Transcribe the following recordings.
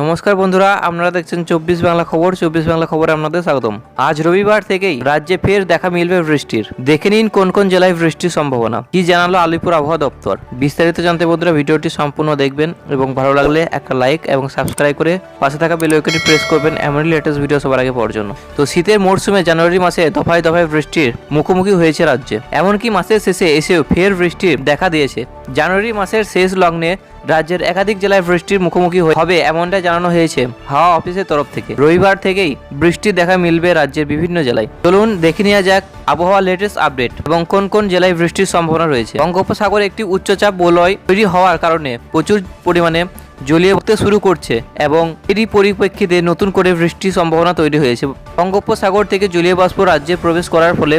নমস্কার বন্ধুরা, আপনারা দেখছেন চব্বিশ বাংলা খবর। চব্বিশ বাংলা খবরে আপনাদের স্বাগতম। আজ রবিবার থেকেই রাজ্যে ফের দেখা মিলবে বৃষ্টির। দেখে নিন কোন কোন জেলায় বৃষ্টির সম্ভাবনা। কি জানালো আলিপুর আবহাওয়া দপ্তর? বিস্তারিত জানতে বন্ধুরা, ভিডিওটি সম্পূর্ণ দেখবেন এবং ভালো লাগলে একটা লাইক এবং সাবস্ক্রাইব করে পাশে থাকা বেল প্রেস করবেন এমনই লেটেস্ট ভিডিও সবার আগে পাওয়ার জন্য। তো শীতের মরশুমে জানুয়ারি মাসে দফায় দফায় বৃষ্টির মুখোমুখি হয়েছে রাজ্যে। এমনকি মাসের শেষে এসেও ফের বৃষ্টির দেখা দিয়েছে। জানুয়ারি মাসের শেষ লগ্নে রাজ্যের একাধিক জেলায় বৃষ্টির মুখোমুখি হবে এমনটা জানানো হয়েছে হাওয়া অফিসের তরফ থেকে। রবিবার থেকেই বৃষ্টি দেখা মিলবে রাজ্যের বিভিন্ন জেলায়। চলুন দেখে নেওয়া যাক আবহাওয়া লেটেস্ট আপডেট এবং কোন কোন জেলায় বৃষ্টির সম্ভাবনা রয়েছে। বঙ্গোপসাগরে একটি উচ্চচাপ বলয় তৈরি হওয়ার কারণে প্রচুর পরিমাণে জলীয় উঠতে শুরু করছে এবং এরই পরিপ্রেক্ষিতে নতুন করে বৃষ্টির সম্ভাবনা তৈরি হয়েছে। বঙ্গোপসাগর থেকে জলীয় বাষ্প রাজ্যে প্রবেশ করার ফলে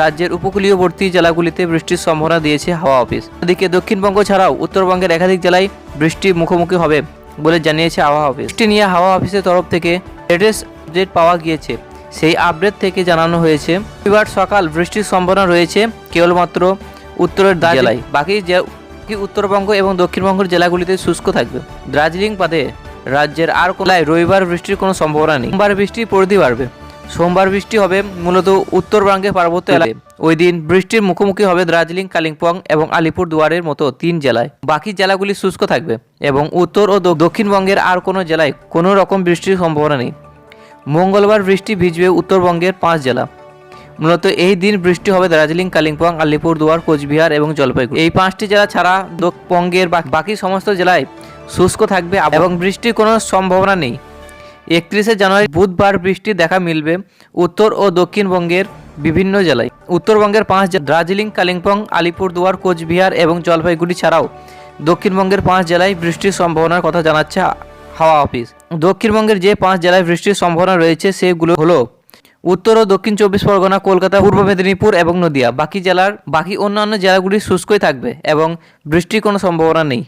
রাজ্যের উপকূলীয়বর্তী জেলাগুলিতে বৃষ্টির সম্ভাবনা দিয়েছে হাওয়া অফিস। এদিকে দক্ষিণবঙ্গ ছাড়াও উত্তরবঙ্গের একাধিক জেলায় বৃষ্টির মুখোমুখি হবে বলে জানিয়েছে হাওয়া অফিস। বৃষ্টি নিয়ে হাওয়া অফিসের তরফ থেকে লেটেস্ট আপডেট পাওয়া গিয়েছে। সেই আপডেট থেকে জানানো হয়েছে রবিবার সকাল বৃষ্টির সম্ভাবনা রয়েছে কেবলমাত্র উত্তরের দা জেলায়। বাকি যে বাকি উত্তরবঙ্গ এবং দক্ষিণবঙ্গের জেলাগুলিতে শুষ্ক থাকবে। দার্জিলিং বাদে রাজ্যের আর কোনো জেলায় রবিবার বৃষ্টির কোনো সম্ভাবনা নেই। সোমবার বৃষ্টির পরিধি বাড়বে। সোমবার বৃষ্টি হবে মূলত উত্তরবঙ্গের পার্বত্য এলাকায়। ওই দিন বৃষ্টির মুখোমুখি হবে দার্জিলিং, কালিম্পং এবং আলিপুর দুয়ারের মতো তিন জেলায়। বাকি জেলাগুলি শুষ্ক থাকবে এবং উত্তর ও দক্ষিণবঙ্গের আর কোনো জেলায় কোনো রকম বৃষ্টির সম্ভাবনা নেই। মঙ্গলবার বৃষ্টি ভিজবে উত্তরবঙ্গের পাঁচ জেলা। মূলত এই দিন বৃষ্টি হবে দার্জিলিং, কালিম্পং আলিপুরদুয়ার কোচবিহার এবং জলপাইগুড়ি। এই পাঁচটি জেলা ছাড়া বঙ্গের বাকি সমস্ত জেলায় শুষ্ক থাকবে এবং বৃষ্টির কোনো সম্ভাবনা নেই। একত্রিশে জানুয়ারি বুধবার বৃষ্টি দেখা মিলবে উত্তর ও দক্ষিণবঙ্গের বিভিন্ন জেলায়। উত্তরবঙ্গের পাঁচ জেলা দার্জিলিং, কালিম্পং আলিপুরদুয়ার কোচবিহার এবং জলপাইগুড়ি ছাড়াও দক্ষিণবঙ্গের পাঁচ জেলায় বৃষ্টির সম্ভাবনার কথা জানাচ্ছে হাওয়া অফিস। দক্ষিণবঙ্গের যে পাঁচ জেলায় বৃষ্টির সম্ভাবনা রয়েছে সেগুলো হলো উত্তর ও দক্ষিণ চব্বিশ পরগনা, কলকাতা, পূর্ব মেদিনীপুর এবং নদিয়া। বাকি জেলার, বাকি অন্যান্য জেলাগুলি শুষ্কই থাকবে এবং বৃষ্টির কোনো সম্ভাবনা নেই।